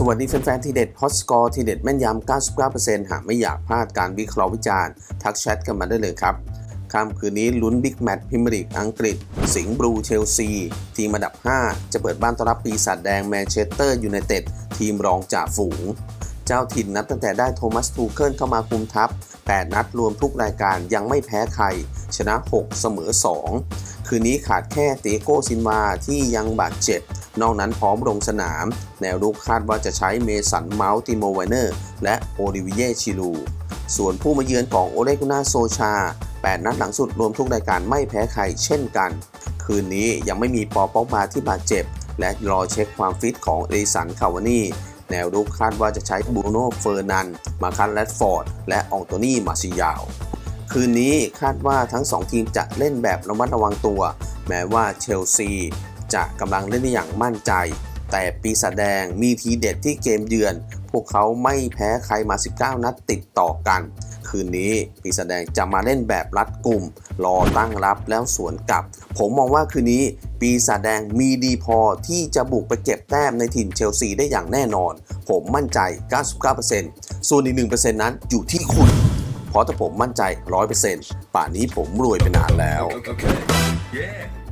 สวัสดีแฟนๆ ทีเด็ดฮอตสกอร์ทีเด็ดแม่นยำ 99%หากไม่อยากพลาดการวิเคราะห์วิจารณ์ ทักแชทกันมาได้เลยครับค่ำคืนนี้ลุ้นบิ๊กแมตช์พิมร์ลีกอังกฤษ สิงห์บลูเชลซี ทีมอันดับ 5 จะเปิดบ้านต้อนรับปีศาจแดงแมนเชสเตอร์ยูไนเต็ดทีมรองจ่าฝูง เจ้าถิ่นนับตั้งแต่ได้โทมัสทูเคิลเข้ามาคุมทัพ8นัดรวมทุกรายการยังไม่แพ้ใคร ชนะ 6 เสมอ 2 คืนนี้ขาดแค่เตโก้ซินวาที่ยังบาดเจ็บ นอกนั้นพร้อมลงสนาม แนวรุกคาดว่าจะใช้เมสันเมาส์ติโมไวเนอร์ และโอลิวิเยชิลู ส่วนผู้มาเยือนของโอเลกุนาโซชา 8 นัดหลังสุดรวมทุกรายการไม่แพ้ใครเช่นกัน คืนนี้ยังไม่มีปอป๊อกบาที่บาดเจ็บ และรอเช็คความฟิตของเอลิสันคาวานีแนวรุกคาดว่าจะใช้บูโน่เฟอร์นัน มาคันแรดฟอร์ด และอองโตนี่มาซิยาว คืนนี้คาดว่าทั้ง 2 ทีมจะเล่นแบบระมัดระวังตัว แม้ว่าเชลซี จะกำลังเล่นได้อย่างมั่นใจ แต่ปีศาจแดงมีทีเด็ดที่เกมเยือน พวกเขาไม่แพ้ใครมา 19 นัดติดต่อกัน คืนนี้ปีศาจแดงจะมาเล่นแบบรัดกลุ่ม รอตั้งรับแล้วสวนกลับ ผมมองว่าคืนนี้ปีศาจแดงมีดีพอที่จะบุกไปเก็บแต้มในถิ่นเชลซีได้อย่างแน่นอน ผมมั่นใจ 99%ส่วนอีก1%นั้นอยู่ที่คุณเพราะถ้าผมมั่นใจ 100%ป่านนี้ผมรวยไปนานแล้ว Okay. Yeah.